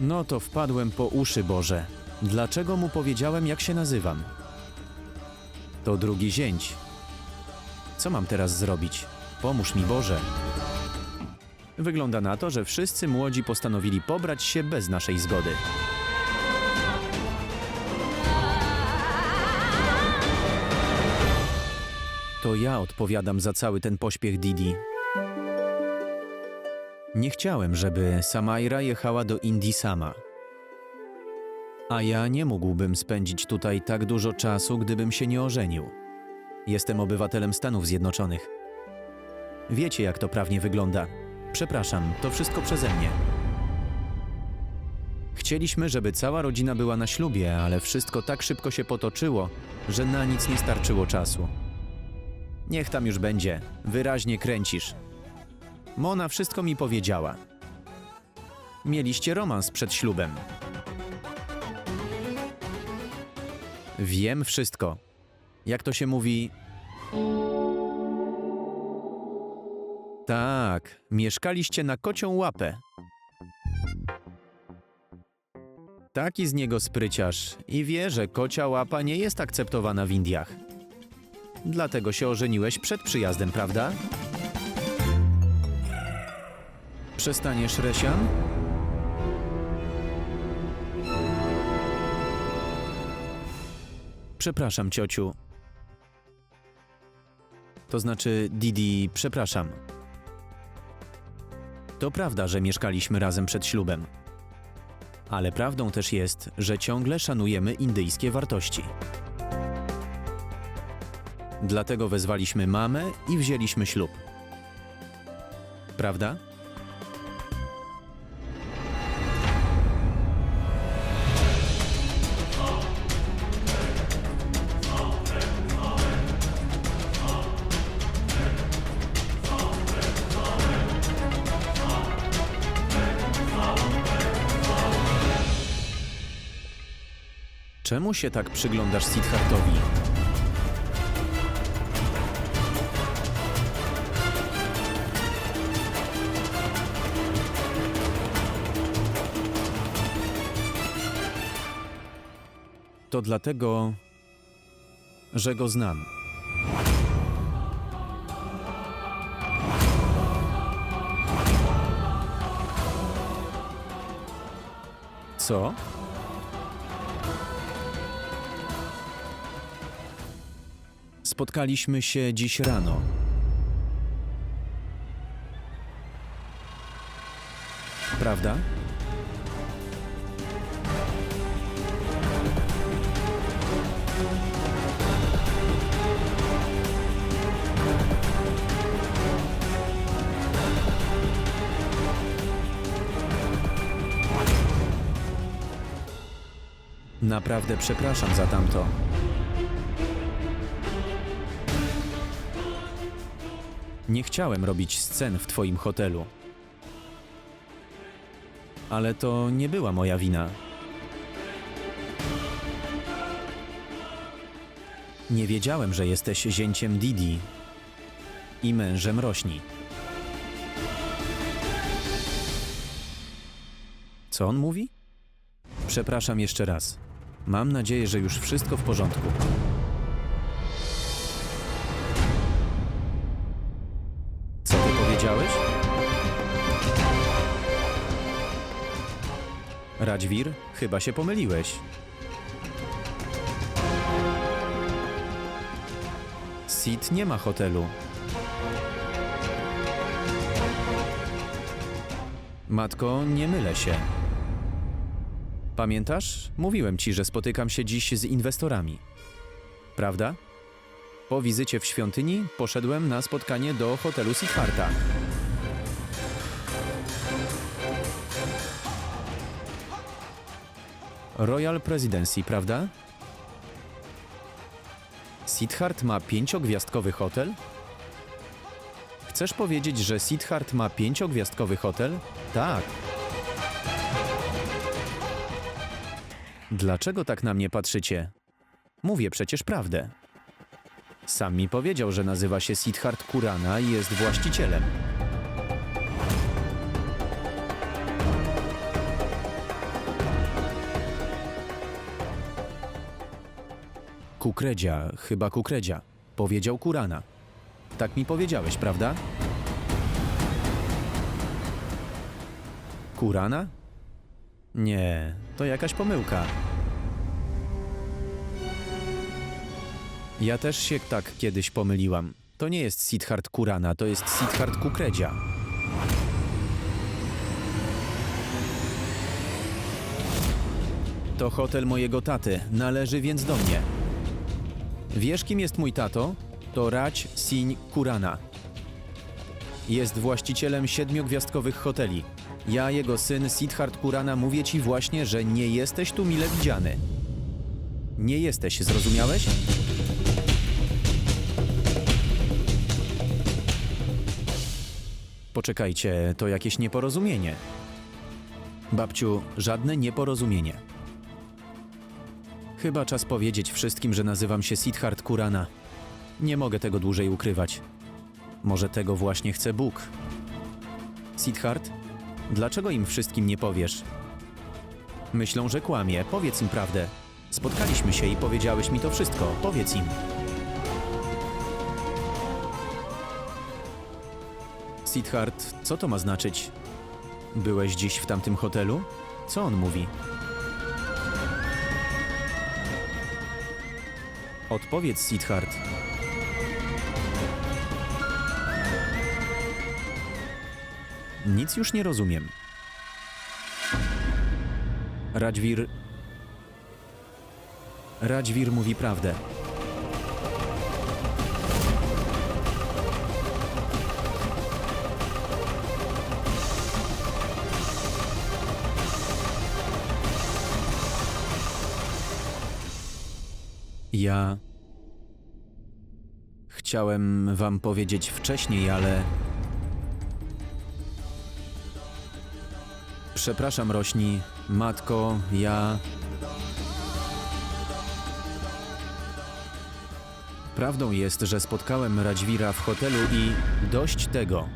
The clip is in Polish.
No to wpadłem po uszy, Boże. Dlaczego mu powiedziałem, jak się nazywam? To drugi zięć. Co mam teraz zrobić? Pomóż mi, Boże. Wygląda na to, że wszyscy młodzi postanowili pobrać się bez naszej zgody. To ja odpowiadam za cały ten pośpiech Didi. Nie chciałem, żeby Samaira jechała do Indii sama. A ja nie mógłbym spędzić tutaj tak dużo czasu, gdybym się nie ożenił. Jestem obywatelem Stanów Zjednoczonych. Wiecie, jak to prawnie wygląda. Przepraszam, to wszystko przeze mnie. Chcieliśmy, żeby cała rodzina była na ślubie, ale wszystko tak szybko się potoczyło, że na nic nie starczyło czasu. Niech tam już będzie, wyraźnie kręcisz. Mona wszystko mi powiedziała. Mieliście romans przed ślubem. Wiem wszystko. Jak to się mówi? Tak, mieszkaliście na kocią łapę. Taki z niego spryciarz i wie, że kocia łapa nie jest akceptowana w Indiach. Dlatego się ożeniłeś przed przyjazdem, prawda? Przestaniesz, Resian? Przepraszam, ciociu. To znaczy, Didi, przepraszam. To prawda, że mieszkaliśmy razem przed ślubem. Ale prawdą też jest, że ciągle szanujemy indyjskie wartości. Dlatego wezwaliśmy mamę i wzięliśmy ślub. Prawda? Czemu się tak przyglądasz Siddhartowi? To dlatego, że go znam. Co? Spotkaliśmy się dziś rano. Prawda? Naprawdę przepraszam za tamto. Nie chciałem robić scen w twoim hotelu. Ale to nie była moja wina. Nie wiedziałem, że jesteś zięciem Didi i mężem Rośni. Co on mówi? Przepraszam jeszcze raz. Mam nadzieję, że już wszystko w porządku. Powiedziałeś? Radźwir, chyba się pomyliłeś. Sid nie ma hotelu. Matko, nie mylę się. Pamiętasz? Mówiłem ci, że spotykam się dziś z inwestorami. Prawda? Po wizycie w świątyni poszedłem na spotkanie do hotelu Siddharta. Royal Presidency, prawda? Siddhart ma pięciogwiazdkowy hotel? Chcesz powiedzieć, że Siddhart ma pięciogwiazdkowy hotel? Tak. Dlaczego tak na mnie patrzycie? Mówię przecież prawdę. Sam mi powiedział, że nazywa się Siddhart Kurana i jest właścicielem. Kukredzia, chyba kukredzia, powiedział Kurana. Tak mi powiedziałeś, prawda? Kurana? Nie, to jakaś pomyłka. Ja też się tak kiedyś pomyliłam. To nie jest Siddhart Kurana, to jest Siddhart Kukredzia. To hotel mojego taty, należy więc do mnie. Wiesz, kim jest mój tato? To Raj Singh Kurana. Jest właścicielem siedmiogwiazdkowych hoteli. Ja, jego syn Siddhart Kurana, mówię ci właśnie, że nie jesteś tu mile widziany. Nie jesteś, zrozumiałeś? Poczekajcie, to jakieś nieporozumienie. Babciu, żadne nieporozumienie. Chyba czas powiedzieć wszystkim, że nazywam się Siddhart Kurana. Nie mogę tego dłużej ukrywać. Może tego właśnie chce Bóg. Siddhart, dlaczego im wszystkim nie powiesz? Myślą, że kłamie. Powiedz im prawdę. Spotkaliśmy się i powiedziałeś mi to wszystko. Powiedz im. Siddhart, co to ma znaczyć? Byłeś dziś w tamtym hotelu? Co on mówi? Odpowiedz, Siddhart. Nic już nie rozumiem. Radźwir. Radźwir mówi prawdę. Ja. Chciałem wam powiedzieć wcześniej, ale. Przepraszam, rośni. Matko, ja. Prawdą jest, że spotkałem Radźwira w hotelu i dość tego.